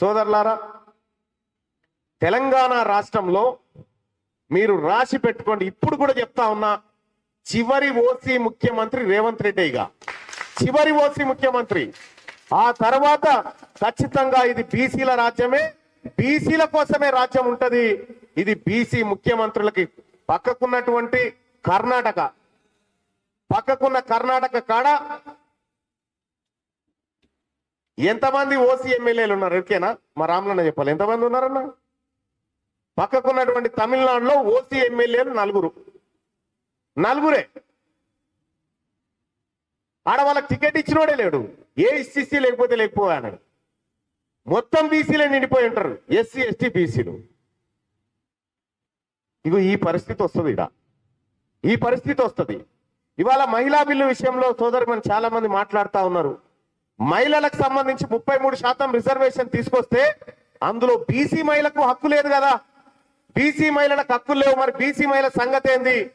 సోదరులారా తెలంగాణ రాష్ట్రంలో మీరు రాసి పెట్టుకోండి. ఇప్పుడు కూడా చెప్తా ఉన్నా చివరి ఓసీ ముఖ్యమంత్రి రేవంత్ రెడ్డిగా చివరి ఓసీ ముఖ్యమంత్రి. ఆ తర్వాత ఖచ్చితంగా ఇది బీసీల రాజ్యమే బీసీల కోసమే రాజ్యం ఉంటది. ఇది బీసీ ముఖ్యమంత్రులకి పక్కకున్నటువంటి కర్ణాటక. పక్కకున్న కర్ణాటక కాడ ఎంతమంది ఓసీ ఎమ్మెల్యేలు ఉన్నారు? ఎరికేనా మా రామలన్న చెప్పాలి. ఎంతమంది ఉన్నారన్న? పక్కకున్నటువంటి తమిళనాడులో ఓసీ ఎమ్మెల్యేలు నలుగురు. నలుగురే. ఆడ వాళ్ళకి టికెట్ ఇచ్చినోడే లేడు. ఏ ఎస్సీసీ లేకపోతే లేకపోయాడు మొత్తం బీసీలే నిండిపోయి ఉంటారు. ఎస్సీ ఎస్టీ బీసీలు. ఇగో ఈ పరిస్థితి వస్తుంది ఇడ. ఈ పరిస్థితి వస్తుంది. ఇవాళ మహిళా బిల్లు విషయంలో సోదరు మనం చాలా మంది మాట్లాడుతూ ఉన్నారు. మహిళలకు సంబంధించి ముప్పై మూడు శాతం రిజర్వేషన్ తీసుకొస్తే అందులో బీసీ మహిళకు హక్కు లేదు కదా. బీసీ మహిళలకు హక్కులు లేవు. మరి బీసీ మహిళ సంగతి ఏంది?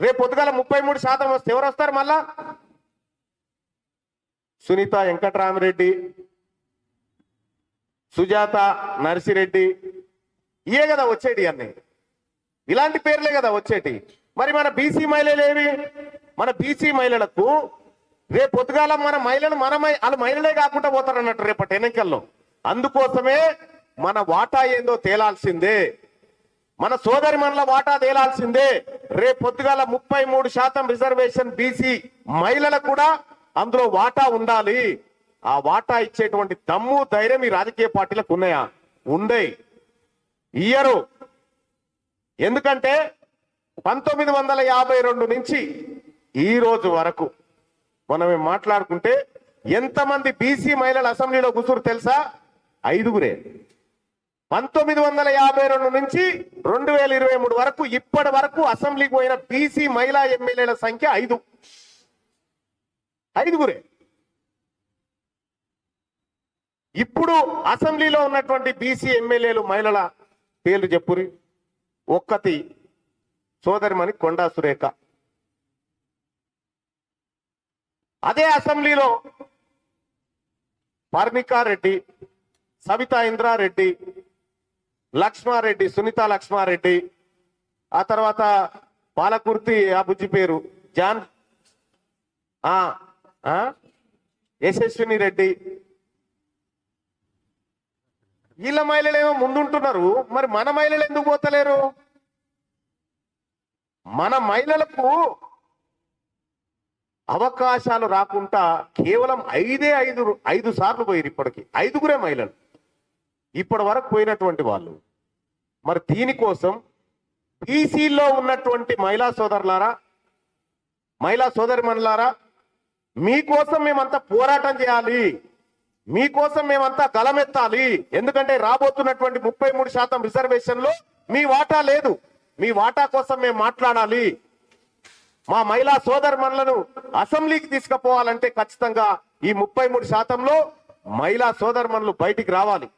రేపు పొద్దుగాల ముప్పై మూడు శాతం వస్తే ఎవరు వస్తారు మళ్ళా? సునీత వెంకటరామిరెడ్డి సుజాత నర్సిరెడ్డి. ఇయే కదా వచ్చేటి అన్ని. ఇలాంటి పేర్లే కదా వచ్చేటి. మరి మన బీసీ మహిళలేవి మన బీసీ మహిళలకు రేపు పొద్దుగాల మన మహిళలు మన వాళ్ళ వాళ్ళు మహిళలే కాకుండా పోతారు అన్నట్టు రేపటి ఎన్నికల్లో. అందుకోసమే మన వాటా ఏందో తేలాల్సిందే. మన సోదరి మనల వాటా తేలాల్సిందే. రేపు పొద్దుగాల ముప్పై మూడు శాతం రిజర్వేషన్ బీసీ మహిళలకు కూడా అందులో వాటా ఉండాలి. ఆ వాటా ఇచ్చేటువంటి దమ్ము ధైర్యం ఈ రాజకీయ పార్టీలకు ఉన్నాయా? ఉండే. ఇయ్యరు ఎందుకంటే పంతొమ్మిది వందల యాభై రెండు నుంచి ఈ రోజు వరకు మనం మాట్లాడుకుంటే ఎంతమంది బీసీ మహిళలు అసెంబ్లీలో కూర్చురు తెలుసా? ఐదుగురే. పంతొమ్మిది వందల యాభై రెండు నుంచి రెండు వేల ఇరవై మూడు వరకు ఇప్పటి వరకు అసెంబ్లీకి పోయిన బీసీ మహిళా ఎమ్మెల్యేల సంఖ్య ఐదు. ఐదుగురే. ఇప్పుడు అసెంబ్లీలో ఉన్నటువంటి బీసీ ఎమ్మెల్యేలు మహిళల పేర్లు చెప్పురి. ఒక్కతి సోదరిమణి కొండా సురేఖ. అదే అసెంబ్లీలో పర్ణికారెడ్డి సవితా ఇంద్రారెడ్డి లక్ష్మారెడ్డి సునీత లక్ష్మారెడ్డి ఆ తర్వాత పాలకుర్తి ఆ బుజ్జి పేరు జాన్ ఆ ఆ? యశస్విని రెడ్డి వీళ్ళ మహిళలేమో ముందుంటున్నారు మరి మన మహిళలు ఎందుకు పోతలేరు మన మహిళలకు అవకాశాలు రాకుండా కేవలం ఐదే ఐదు ఐదు సార్లు పోయారు ఇప్పటికి. ఐదుగురే మహిళలు. ఇప్పటి వరకు పోయినటువంటి వాళ్ళు. మరి దీనికోసం బీసీలో ఉన్నటువంటి మహిళా సోదరులారా మహిళా సోదరి మనులారా మీకోసం మేమంతా పోరాటం చేయాలి. మీకోసం మేమంతా గలమెత్తాలి. ఎందుకంటే రాబోతున్నటువంటి ముప్పై మూడు శాతం రిజర్వేషన్లో మీ వాటా లేదు. మీ వాటా కోసం మేము మాట్లాడాలి. మా మహిళా సోదరుమణులను అసెంబ్లీకి తీసుకుపోవాలంటే ఖచ్చితంగా ఈ ముప్పై మూడు శాతంలో మహిళా సోదరుమణులు బయటికి రావాలి.